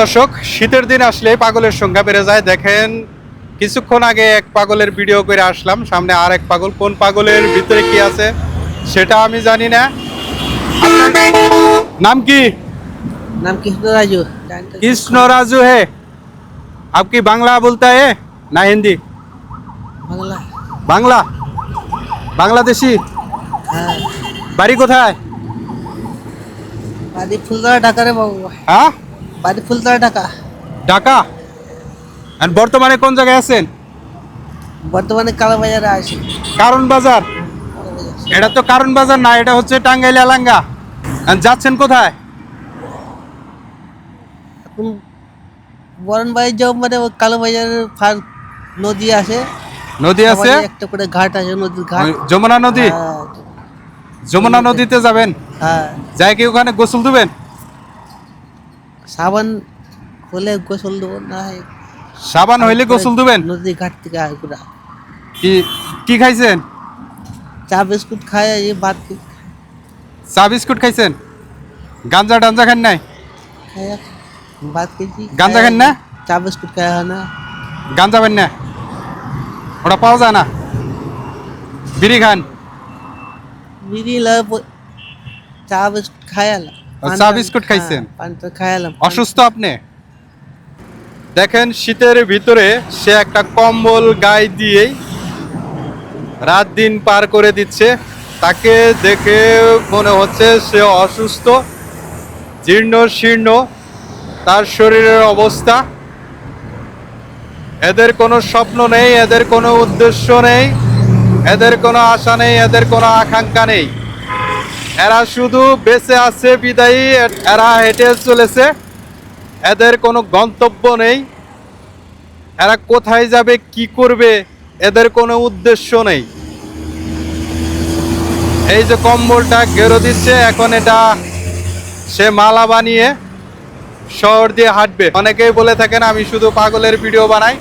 দর্শক শীতের দিন আসলে পাগলের সংখ্যা বেড়ে যায়। দেখেন কিছুক্ষণ আগে এক পাগলের ভিডিও করে আসলাম। সামনে আর এক পাগল কোন পাগলের ভিতরে কি আছে সেটা আমি জানি না। নাম কি? নাম কৃষ্ণ রাজু কৃষ্ণ রাজু হে আপকি বাংলা বলতে হে না হিন্দি? বাংলা। বাংলা? বাংলাদেশি? হ্যাঁ। বাড়ি কোথায়? বাড়ি ফুলদারা ঢাকারে বাবু হ্যাঁ? বাড়ি ফুলতলা ঢাকা। ঢাকা? আর বর্তমানে কোন জায়গায় আছেন? বর্তমানে কালাবাজারে আছি। কারণ বাজার? এটা তো কারণ বাজার না এটা হচ্ছে টাঙ্গাইল এলাঙ্গা আর যাচ্ছেন কোথায়? এখন বরণ বাড়ি যাও মানে কালাবাজারের ফার নদী আছে। নদী আছে? একটা করে ঘাট আছে নদীর ঘাট। যমুনা নদী? হ্যাঁ, যমুনা নদীতে। যাবেন? হ্যাঁ। যাই কি ওখানে গোসল দেবেন সাবান হলে গোসল দেবো না হয় সাবান হইলে গোসল দেবেন? নদী ঘাট থেকে আগুরা কি কি খাইছেন? চা বিস্কুট খায় এই ভাত কি চা বিস্কুট খাইছেন? গাঞ্জা টাঞ্জা খান নাই? খায় ভাত খেয়েছি গাঁজা খান না? চা বিস্কুট খায় না। গাঞ্জা বেন না? ওটা পাওয়া যায় না? বিড়ি খান? বিড়ি লা ব- চা বিস্কুট খায়ালাম ও, চা বিস্কুট খাইছেন? অসুস্থ আপনি? দেখেন শীতের ভিতরে সে একটা কম্বল গায়ে দিয়েই রাত দিন পার করে দিচ্ছে। তাকে দেখে মনে হচ্ছে সে অসুস্থ জীর্ণ শীর্ণ তার শরীরের অবস্থা। এদের কোনো স্বপ্ন নেই এদের কোনো উদ্দেশ্য নেই এদের কোনো আশা নেই এদের কোনো আকাঙ্ক্ষা নেই। এরা শুধু বেঁচে আছে, বিদায়ী এরা হেঁটে চলেছে। এদের কোনো গন্তব্য নেই। এরা কোথায় যাবে, কি করবে, এদের কোনো উদ্দেশ্য নেই। এই যে কম্বলটা গেরো দিচ্ছে, এখন এটা সে মালা বানিয়ে শহর দিয়ে হাঁটবে। অনেকেই বলে থাকেন, আমি শুধু পাগলের ভিডিও বানাই।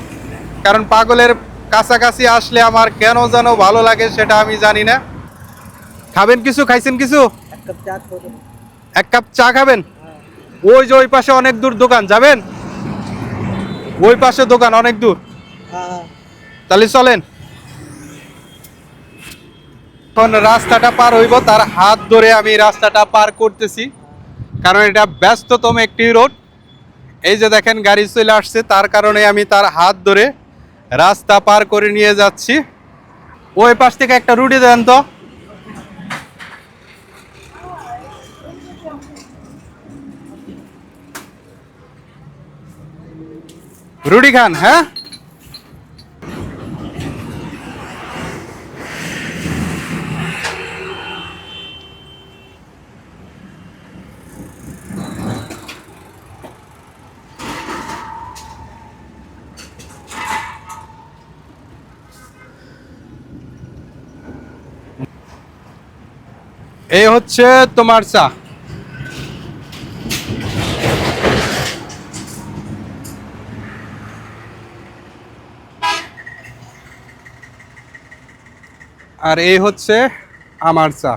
কারণ পাগলের কাছাকাছি আসলে আমার কেন যেন ভালো লাগে সেটা আমি জানি না। খাবেন কিছু? খাইছেন কিছু? এক কাপ চা খাবেন? ওই যে ওই পাশে অনেক দূর দোকান, যাবেন? ওই পাশে দোকান, অনেক দূর। তাহলে চলেন। রাস্তাটা পার হইব, তার হাত ধরে আমি রাস্তাটা পার করতেছি। কারণ এটা ব্যস্ততম একটি রোড। এই যে দেখেন, গাড়ি চলে আসছে, তার কারণে আমি তার হাত ধরে রাস্তা পার করে নিয়ে যাচ্ছি। ওই পাশ থেকে একটা রুটি দেন তো। রুটি খান হ্যাঁ? এই হচ্ছে তোমার চা। আর এই হচ্ছে আমার চা।